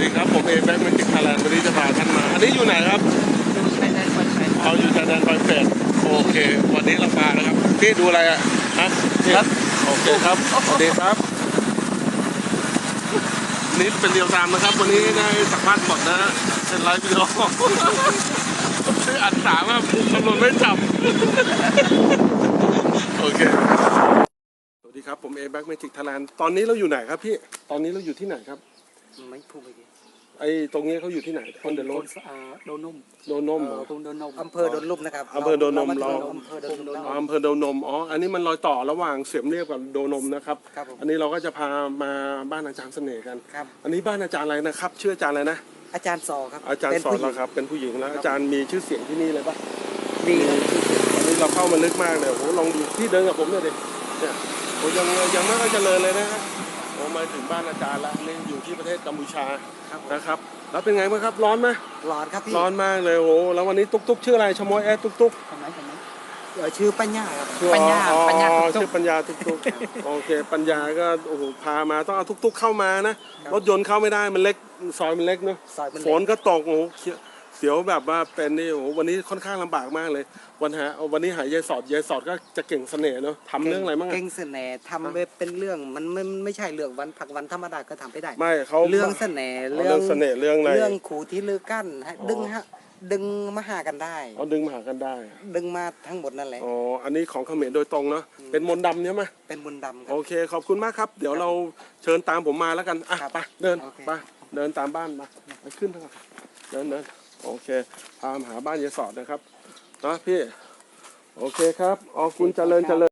ดีครับ ผมเอแบ็กแมจิกไทยแลนด์วันนี้จะพาท่านมา อันนี้อยู่ไหนครับดูใช้ได้คนใช้เอาอยู่ชายแดนไฟเฟสโอเค วันนี้เรามานะครับพี่ดูอะไรอะฮะพี่โอเคครับสวัสดีครับ นี่เป็นเรียวตามนะครับ วันนี้ได้สัมภาษณ์หมดนะฮะเป็นไลฟ์วิดีโอชื่ออัดสามครับตำรวจไม่จับโอเคสวัสดีครับ ผมเอแบ็กแมจิกไทยแลนด์ตอนนี้เราอยู่ไหนครับพี่ ตอนนี้เราอยู่ที่ไหนครับ ไม่พูดไปดิไอ้ตรงนี้เขาอยู่ที่ไหนคอนเดโรคนสะอาดโดนนุ่มโดนนมเหรอตรงโดนนุ่มอำเภอดอนลุ่มนะครับอำเภอโดนนมเราอำเภอดอนลุ่มอ๋ออำเภอโดนนมอ๋ออันนี้มันรอยต่อระหว่างเสียมเรียบกับโดนมนะครับครับผมอันนี้เราก็จะพามาบ้านอาจารย์เสน่ห์กันครับอันนี้บ้านอาจารย์อะไรนะครับชื่ออาจารย์อะไรนะอาจารย์สอครับอาจารย์เป็นสอนผู้หญิเรางครับ เป็นผู้หญิงแล้วอาจารย์มีชื่อเสียงที่นี่เลยปะดีครับอันนี้เราเข้ามาลึกมากเลยโอ้โหลองดูที่เดินกับผมเนี่ยดิเนี่ยโอ้ยังยังไม่ค่อยเจริญเลยนะฮะ โอ้มาถึงบ้านอาจารย์แล้วนี่อยู่ที่ประเทศกัมพูชาครับผมนะครับ แล้วเป็นไงบ้างครับ ร้อนไหมร้อนครับพี่ร้อนมากเลยโอ้โหแล้ววันนี้ตุ๊กตุ๊กชื่ออะไรชะมอยแอดตุ๊กตุ๊กทำไมทำไมเอ่อชื่อปัญญาครับปัญญาอ๋อปัญญาอ๋อตุ๊กตุ๊ก ชื่อปัญญาตุ๊กตุ๊กโอเค ปัญญาก็โอ้โหพามาต้องเอาตุ๊กตุ๊กเข้ามานะรถยนต์เข้าไม่ได้มันเล็กซอยมันเล็กเนอะซอยมันฝนก็ตกโอ้โหเสียว แบบว่าเป็นนี่โอ้โหวันนี้ค่อนข้างลำบากมากเลย วันหาวันนี้หายายสอดยายสอดก็จะเก่งเสน่ห์เนาะทำเรื่องอะไรบ้างอะ เก่งเสน่ห์ทำเป็นเรื่องมันไม่ไม่ใช่เรื่องวันผักวันธรรมดาก็ทำไม่ได้ไม่เขาเรื่องเสน่ห์เรื่องเสน่ห์เรื่องอะไร เรื่องขู่ที่ลือกั้นให้ดึงฮะดึงมาหากันได้เขาดึงมาหากันได้ดึงมาทั้งหมดนั่นแหละ อ๋ออันนี้ของเขมรโดยตรงเนาะเป็นมนต์ดำใช่ไหมเป็นบุญดำครัโอบ เคขอบคุณมากครับ เดี๋ยวเราเชิญตามผมมาแล้วกันอะครับไปเดินโอเค ไปเดินตามบ้านมาไปขึ้นเถอะเดินเดิน โอเค พามาหาบ้านยายสอดนะครับนะพี่ โอเคครับอ๋อคุณเจริญเจริญ